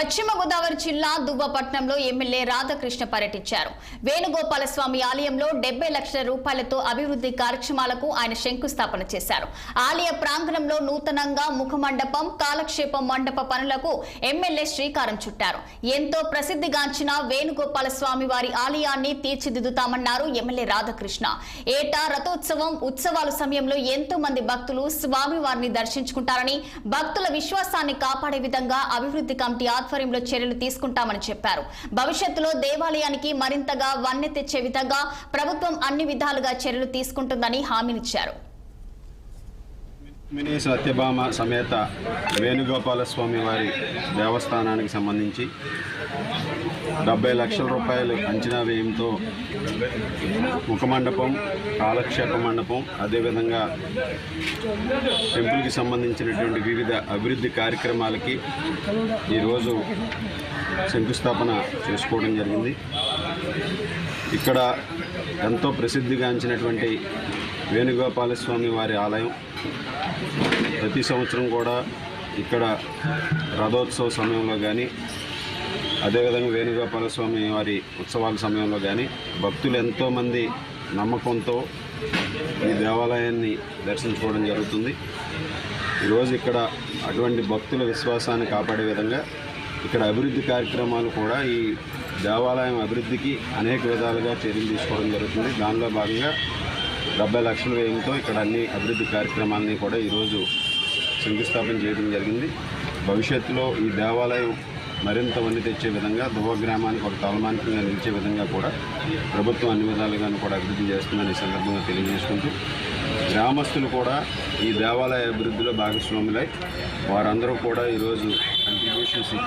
పశ్చిమ గోదావరి జిల్లా దువ్వపట్నంలో ఎమ్మెల్యే రాధాకృష్ణ పర్యటించారు. వేణుగోపాల స్వామి ఆలయంలో డెబ్బై లక్షల రూపాయలతో అభివృద్ధి కార్యక్రమాలకు ఆయన శంకుస్థాపన చేశారు. ఆలయ ప్రాంగణంలో నూతనంగా ముఖమండపం కాలక్షేపం మండప పనులకు ఎమ్మెల్యే శ్రీకారం చుట్టారు. ఎంతో ప్రసిద్ధిగాంచిన వేణుగోపాల స్వామి వారి ఆలయాన్ని తీర్చిదిద్దుతామన్నారు ఎమ్మెల్యే రాధాకృష్ణ. ఏటా రథోత్సవం ఉత్సవాల సమయంలో ఎంతో మంది భక్తులు స్వామివారిని దర్శించుకుంటారని భక్తుల విశ్వాసాన్ని కాపాడే విధంగా అభివృద్ధి కమిటీ ఆధ్వర్యంలో చర్యలు తీసుకుంటామని చెప్పారు. భవిష్యత్తులో దేవాలయానికి మరింతగా వన్నె తెచ్చే విధంగా ప్రభుత్వం అన్ని విధాలుగా చర్యలు తీసుకుంటుందని హామీనిచ్చారు. మినీ సత్యభామ సమేత వేణుగోపాల స్వామి వారి దేవస్థానానికి సంబంధించి డెబ్బై లక్షల రూపాయలు అంచనా వ్యయంతో ముఖమండపం కాలక్షేప మండపం అదేవిధంగా టెంపుల్కి సంబంధించినటువంటి వివిధ అభివృద్ధి కార్యక్రమాలకి ఈరోజు శంకుస్థాపన చేసుకోవడం జరిగింది. ఇక్కడ ఎంతో ప్రసిద్ధిగాంచినటువంటి వేణుగోపాలస్వామి వారి ఆలయం ప్రతి సంవత్సరం కూడా ఇక్కడ రథోత్సవ సమయంలో కానీ అదేవిధంగా వేణుగోపాల స్వామి వారి ఉత్సవాల సమయంలో కానీ భక్తులు ఎంతోమంది నమ్మకంతో ఈ దేవాలయాన్ని దర్శించుకోవడం జరుగుతుంది. ఈరోజు ఇక్కడ అటువంటి భక్తుల విశ్వాసాన్ని కాపాడే విధంగా ఇక్కడ అభివృద్ధి కార్యక్రమాలు కూడా ఈ దేవాలయం అభివృద్ధికి అనేక విధాలుగా చర్యలు తీసుకోవడం జరుగుతుంది. దానిలో భాగంగా డెబ్బై లక్షల వ్యయంతో ఇక్కడ అన్ని అభివృద్ధి కార్యక్రమాలని కూడా ఈరోజు శంకుస్థాపన చేయడం జరిగింది. భవిష్యత్తులో ఈ దేవాలయం మరింత వన్ని తెచ్చే విధంగా దువ్వ గ్రామానికి ఒక తలమానికంగా నిలిచే విధంగా కూడా ప్రభుత్వం అన్ని విధాలుగాను కూడా అభివృద్ధి చేస్తుందని సందర్భంగా తెలియజేసుకుంటూ గ్రామస్తులు కూడా ఈ దేవాలయ అభివృద్ధిలో భాగస్వాములై వారందరూ కూడా ఈరోజు కంట్రిబ్యూషన్స్